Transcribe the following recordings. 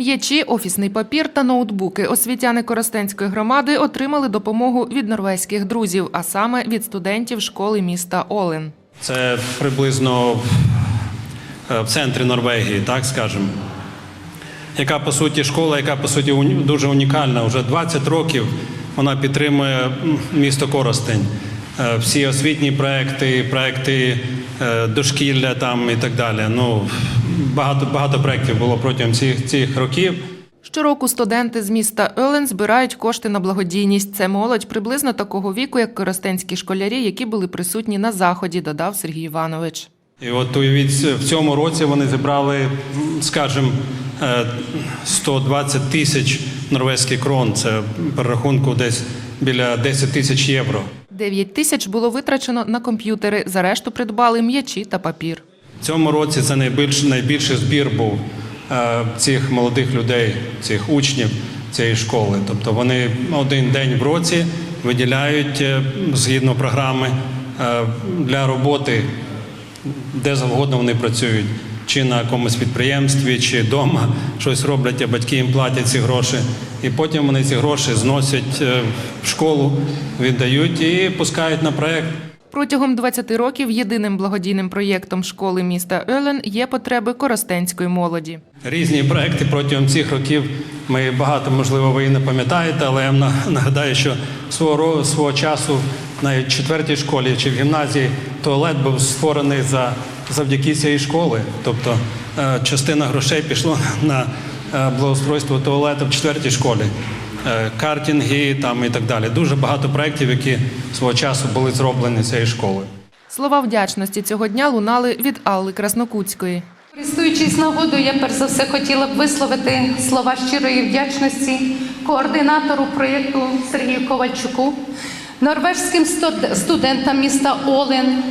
М'ячі, офісний папір та ноутбуки. Освітяни Коростенської громади отримали допомогу від норвезьких друзів, а саме від студентів школи міста Олен. Це приблизно е, в центрі Норвегії, так скажемо. Яка по суті школа, яка по суті дуже унікальна. Уже 20 років вона підтримує місто Коростень. Е, Всі освітні проекти, проекти е, дошкілля там і так далі. Ну, багато, багато проєктів було протягом цих, цих років. Щороку студенти з міста Олен збирають кошти на благодійність. Це молодь приблизно такого віку, як коростенські школярі, які були присутні на заході, додав Сергій Іванович. І от уявіть, в цьому році вони зібрали, скажімо, е, 120 тисяч норвезьких крон. Це перерахунку десь біля 10 тисяч євро. 9 тисяч було витрачено на комп'ютери. За решту придбали м'ячі та папір. Цьому році це найбільш, найбільший збір був е, цих молодих людей, цих учнів цієї школи. Тобто вони один день в році виділяють е, згідно програми е, для роботи, де завгодно вони працюють. Чи на якомусь підприємстві, чи вдома щось роблять, а батьки їм платять ці гроші. І потім вони ці гроші зносять в школу, віддають і пускають на проект. Протягом 20 років єдиним благодійним проєктом школи міста Олен є потреби коростенської молоді. Різні проекти протягом цих років. Ми багато, можливо, ви і не пам'ятаєте, але я нагадаю, що свого свого часу навіть в четвертій школі чи в гімназії туалет був створений за завдяки цієї школи. Тобто е, частина грошей пішло на е, благоустройство туалету в четвертій школі. Е, Картинги там і так далі. Дуже багато проєктів, які свого часу були зроблені цією школою. Слова вдячності цього дня лунали від Алли Краснокутської. Користуючись нагодою, я перш за все хотіла б висловити слова щирої вдячності координатору проєкту Сергію Ковальчуку, норвежським студентам міста Олен,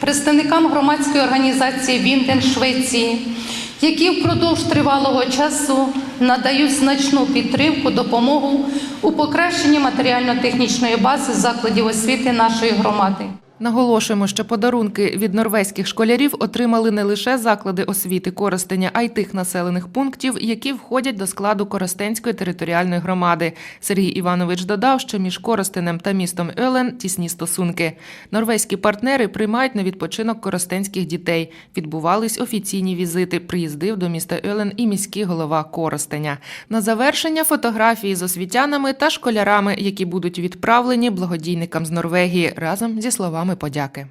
представникам громадської організації Вінден Швеції, які впродовж тривалого часу надають значну підтримку, допомогу у покращенні матеріально-технічної бази закладів освіти нашої громади. Наголошуємо, що подарунки від норвезьких школярів отримали не лише заклади освіти Коростеня, а й тих населених пунктів, які входять до складу Коростенської територіальної громади. Сергій Іванович додав, що між Коростенем та містом Олен тісні стосунки. Норвезькі партнери приймають на відпочинок коростенських дітей. Відбувались офіційні візити. Приїздив до міста Олен і міський голова Коростеня. На завершення фотографії з освітянами та школярами, які будуть відправлені благодійникам з Норвегії разом зі словами подяки.